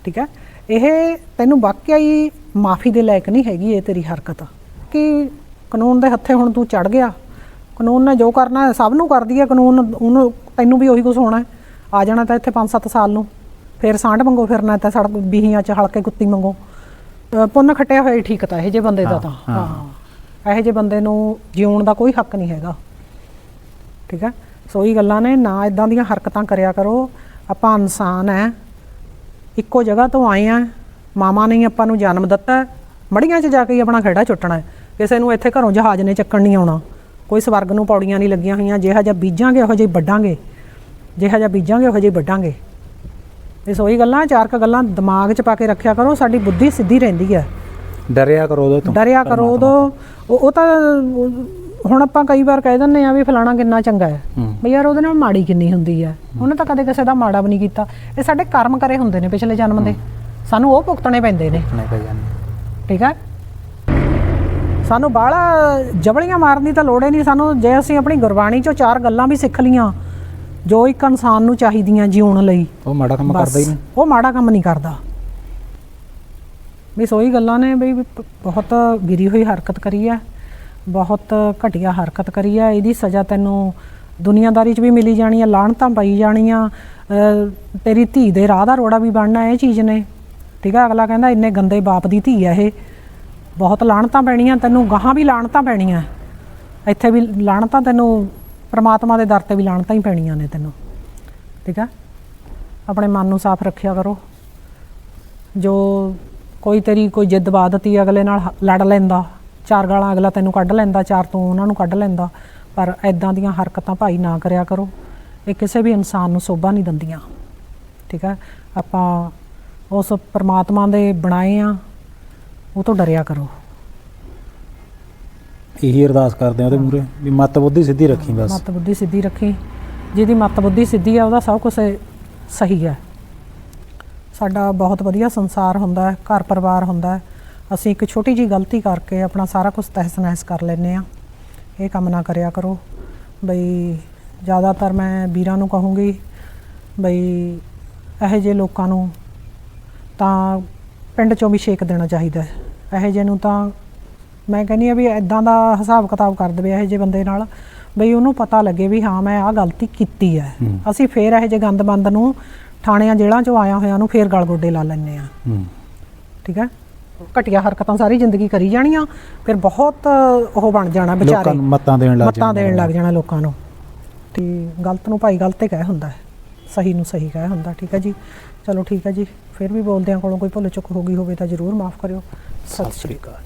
ਠੀਕ ਹੈ? ਇਹ ਤੈਨੂੰ ਵਾਕਿਆ ਹੀ ਮਾਫੀ ਦੇ ਲਾਇਕ ਨਹੀਂ ਹੈਗੀ ਇਹ ਤੇਰੀ ਹਰਕਤ। ਕਿ ਕਾਨੂੰਨ ਦੇ ਹੱਥੇ ਹੁਣ ਤੂੰ ਚੜ ਗਿਆ ਕਾਨੂੰਨ ਨੇ ਜੋ ਕਰਨਾ ਸਭ ਨੂੰ ਕਰਦੀ ਹੈ ਕਾਨੂੰਨ। ਉਹਨੂੰ ਤੈਨੂੰ ਵੀ ਉਹੀ ਕੁਝ ਹੋਣਾ ਹੈ। ਆ ਜਾਣਾ ਤਾਂ ਇੱਥੇ 5-7 ਸਾਲ ਨੂੰ। ਫਿਰ ਸਾਂਢ ਮੰਗੋ ਫਿਰਨਾ ਤਾਂ ਸੜਕ ਬੀਹੀਆਂ 'ਚ ਹਲਕੇ ਕੁੱਤੀ ਮੰਗੋ। ਪੁੰਨ ਖੱਟਿਆ ਹੋਇਆ ਠੀਕ ਤਾਂ ਇਹ ਜੇ ਬੰਦੇ ਦਾ ਤਾਂ। ਹਾਂ, ਇਹੋ ਜਿਹੇ ਬੰਦੇ ਨੂੰ ਜਿਉਣ ਦਾ ਕੋਈ ਹੱਕ ਨਹੀਂ ਹੈਗਾ। ਠੀਕ ਹੈ? ਸੋ ਇਹ ਗੱਲਾਂ ਨੇ ਨਾ ਇਦਾਂ ਦੀਆਂ ਹਰਕਤਾਂ ਕਰਿਆ ਕਰੋ। ਆਪਾਂ ਇਨਸਾਨ ਹੈ। ਇੱਕੋ ਜਗ੍ਹਾ ਤੋਂ ਆਏ ਆ ਮਾਮਾ ਨੇ ਆਪਾਂ ਨੂੰ ਜਨਮ ਦਿੱਤਾ। ਮੜੀਆਂ 'ਚ ਜਾ ਕੇ ਹੀ ਆਪਣਾ ਖੇੜਾ ਛੁੱਟਣਾ ਕਿਸੇ ਨੂੰ ਇੱਥੇ ਘਰੋਂ ਜਹਾਜ਼ ਨੇ ਚੱਕਣ ਨਹੀਂ ਆਉਣਾ। ਕੋਈ ਸਵਰਗ ਨੂੰ ਪੌੜੀਆਂ ਨਹੀਂ ਲੱਗੀਆਂ ਹੋਈਆਂ ਜਿਹਾ ਜਿਹਾ ਬੀਜਾਂਗੇ ਉਹੋ ਜਿਹੀ ਵੱਡਾਂਗੇ ਜਿਹਾ ਜਿਹਾ ਬੀਜਾਂਗੇ ਉਹੋ ਜਿਹੀ ਵੱਡਾਂਗੇ ਇਹ ਸੋਈ ਗੱਲਾਂ ਚਾਰ ਕ ਗੱਲਾਂ ਦਿਮਾਗ 'ਚ ਪਾ ਕੇ ਰੱਖਿਆ ਕਰੋ ਸਾਡੀ ਬੁੱਧੀ ਸਿੱਧੀ ਰਹਿੰਦੀ ਹੈ ਡਰਿਆ ਕਰੋ ਉਹਦੇ ਤੋਂ ਡਰਿਆ ਕਰੋ ਉਦੋਂ ਉਹ ਉਹ ਤਾਂ ਹੁਣ ਆਪਾਂ ਕਈ ਵਾਰ ਕਹਿ ਦਿੰਦੇ ਆ ਵੀ ਫਲਾਣਾ ਕਿੰਨਾ ਚੰਗਾ ਹੈ। ਵੀ ਯਾਰ ਉਹਦੇ ਨਾਲ ਮਾੜੀ ਕਿੰਨੀ ਹੁੰਦੀ ਹੈ। ਉਹਨੇ ਤਾਂ ਕਦੇ ਕਿਸੇ ਦਾ ਮਾੜਾ ਵੀ ਨਹੀਂ ਕੀਤਾ। ਇਹ ਸਾਡੇ ਕਰਮ ਕਰੇ ਹੁੰਦੇ ਨੇ ਪਿਛਲੇ ਜਨਮ ਦੇ। ਸਾਨੂੰ ਉਹ ਭੁਗਤਣੇ ਪੈਂਦੇ ਨੇ। ਠੀਕ ਹੈ? ਸਾਨੂੰ ਬਾਹਲਾ ਜਬਲੀਆਂ ਮਾਰਨ ਦੀ ਤਾਂ ਲੋੜ ਹੀ ਨਹੀਂ ਸਾਨੂੰ ਜੇ ਅਸੀਂ ਆਪਣੀ ਗੁਰਬਾਣੀ ਚੋਂ ਚਾਰ ਗੱਲਾਂ ਵੀ ਸਿੱਖ ਲੀਆਂ ਜੋ ਇੱਕ ਇਨਸਾਨ ਨੂੰ ਚਾਹੀਦੀਆਂ ਜਿਉਣ ਲਈ ਉਹ ਮਾੜਾ ਕੰਮ ਕਰਦਾ ਹੀ ਨਹੀਂ। ਉਹ ਮਾੜਾ ਕੰਮ ਨਹੀਂ ਕਰਦਾ। ਵੀ ਸੋਈ ਗੱਲਾਂ ਨੇ ਪ- ਬਹੁਤ ਗਿਰੀ ਹੋਈ ਹਰਕਤ ਕਰੀ ਹੈ ਬਹੁਤ ਘਟੀਆ ਹਰਕਤ ਕਰੀ ਹੈ ਇਹਦੀ ਸਜ਼ਾ ਤੈਨੂੰ ਦੁਨੀਆਦਾਰੀ 'ਚ ਵੀ ਮਿਲੀ ਜਾਣੀ ਹੈ ਲਾਹਣਤਾਂ ਪਈ ਜਾਣੀਆਂ ਤੇਰੀ ਧੀ ਦੇ ਰਾਹ ਦਾ ਰੋੜਾ ਵੀ ਬਣਨਾ ਇਹ ਚੀਜ਼ ਨੇ। ਠੀਕ ਹੈ ਅਗਲਾ ਕਹਿੰਦਾ ਇੰਨੇ ਗੰਦੇ ਬਾਪ ਦੀ ਧੀ ਹੈ ਇਹ। ਬਹੁਤ ਲਾਹਣਤਾਂ ਪੈਣੀਆਂ, ਤੈਨੂੰ ਗਾਹਾਂ ਵੀ ਲਾਹਣਤਾਂ ਪੈਣੀਆਂ। ਇੱਥੇ ਵੀ ਲਾਹਣਤਾਂ ਤੈਨੂੰ, ਪ੍ਰਮਾਤਮਾ ਦੇ ਦਰ ਤੇ ਵੀ ਲਾਹਣਤਾਂ ਹੀ ਪੈਣੀਆਂ ਨੇ ਤੈਨੂੰ। ਠੀਕ ਹੈ ਆਪਣੇ ਮਨ ਨੂੰ ਸਾਫ਼ ਰੱਖਿਆ ਕਰੋ। ਜੋ ਕੋਈ ਤੇਰੀ ਕੋਈ ਜਿੱਦ ਬਾਦਤੀ ਅਗਲੇ ਨਾਲ ਹ- ਲੜ ਲੈਂਦਾ, ਚਾਰ ਗਾਲਾਂ ਅਗਲਾ ਤੈਨੂੰ ਕੱਢ ਲੈਂਦਾ, ਚਾਰ ਤੂੰ ਉਹਨਾਂ ਨੂੰ ਕੱਢ ਲੈਂਦਾ, ਪਰ ਐਦਾਂ ਦੀਆਂ ਹਰਕਤਾਂ ਭਾਈ ਨਾ ਕਰਿਆ ਕਰੋ। ਇਹ ਕਿਸੇ ਵੀ ਇਨਸਾਨ ਨੂੰ ਸੋਭਾ ਨਹੀਂ ਦਿੰਦੀਆਂ। ਠੀਕ ਹੈ ਆਪਾਂ ਉਸ ਪਰਮਾਤਮਾ ਦੇ ਬਣਾਏ ਆ। ਉਹ ਤੋਂ ਡਰਿਆ ਕਰੋ। ਇਹੀ ਅਰਦਾਸ ਕਰਦੇ ਆ ਉਹਦੇ ਮੂਰੇ ਵੀ ਮੱਤ ਬੁੱਧੀ ਸਿੱਧੀ ਰੱਖੀ ਬਸ। ਮੱਤ ਬੁੱਧੀ ਸਿੱਧੀ ਰੱਖੀ। ਜਿਹਦੀ ਮੱਤ ਬੁੱਧੀ ਸਿੱਧੀ ਆ ਉਹਦਾ ਸਭ ਕੁਝ ਸਹੀ ਹੈ ਸਾਡਾ ਬਹੁਤ ਵਧੀਆ ਸੰਸਾਰ ਹੁੰਦਾ ਹੈ ਘਰ ਪਰਿਵਾਰ ਹੁੰਦਾ ਹੈ। ਅਸੀਂ ਇੱਕ ਛੋਟੀ ਜੀ ਗਲਤੀ ਕਰਕੇ ਆਪਣਾ ਸਾਰਾ ਕੁਝ ਤਹਿਸ ਨਹਿਸ ਕਰ ਲੈਨੇ ਆ ਇਹ ਕੰਮ ਨਾ ਕਰਿਆ ਕਰੋ। ਬਈ ਜ਼ਿਆਦਾਤਰ ਮੈਂ ਵੀਰਾਂ ਨੂੰ ਕਹੂੰਗੀ ਬਈ ਇਹੋ ਜਿਹੇ ਲੋਕਾਂ ਨੂੰ ਤਾਂ ਪਿੰਡ ਚੋਂ ਵੀ ਛੇਕ ਦੇਣਾ ਚਾਹੀਦਾ ਹੈ। ਇਹੋ ਜਿਹੇ ਨੂੰ ਤਾਂ ਮੈਂ ਕਹਿੰਦੀ ਆ ਵੀ ਇਦਾਂ ਦਾ ਹਿਸਾਬ ਕਿਤਾਬ ਕਰ ਦੇਵੇ ਇਹੋ ਜਿਹੇ ਬੰਦੇ ਨਾਲ ਬਈ ਉਹਨੂੰ ਪਤਾ ਲੱਗੇ ਵੀ ਹਾਂ ਮੈਂ ਆਹ ਗਲਤੀ ਕੀਤੀ ਹੈ। ਅਸੀਂ ਫੇਰ ਇਹੋ ਜਿਹੇ ਗੰਦਬੰਦ ਨੂੰ ਥਾਣਿਆਂ ਜੇਲ੍ਹਾਂ ਚੋਂ ਆਇਆ ਹੋਇਆਂ ਨੂੰ ਫੇਰ ਗਲ ਗੋਡੇ ਲਾ ਲੈਂਦੇ ਆ ਠੀਕ ਹੈ? ਘਟੀਆ ਹਰਕਤਾਂ ਸਾਰੀ ਜ਼ਿੰਦਗੀ ਕਰੀ ਜਾਣੀਆਂ ਫਿਰ ਬਹੁਤ ਉਹ ਬਣ ਜਾਣਾ ਲੋਕਾਂ ਵਿਚਾਰੇ। ਨੂੰ ਮੱਤਾਂ ਦੇਣ ਲੱਗ ਮੱਤਾਂ ਦੇਣ ਲੱਗ ਜਾਣਾ ਲੋਕਾਂ ਨੂੰ। ਤੇ ਗਲਤ ਨੂੰ ਭਾਈ ਗਲਤ ਹੀ ਕਹਿ ਹੁੰਦਾ ਹੈ। ਸਹੀ ਨੂੰ ਸਹੀ ਕਹਿ ਹੁੰਦਾ ਠੀਕ ਹੈ ਜੀ? ਚਲੋ ਠੀਕ ਹੈ ਜੀ। ਫਿਰ ਵੀ ਬੋਲਦਿਆਂ ਕੋਲੋਂ ਕੋਈ ਭੁੱਲ ਚੁੱਕ ਹੋ ਗਈ ਹੋਵੇ ਤਾਂ ਜ਼ਰੂਰ ਮਾਫ ਕਰਿਓ। ਸਤਿ ਸ਼੍ਰੀ ਅਕਾਲ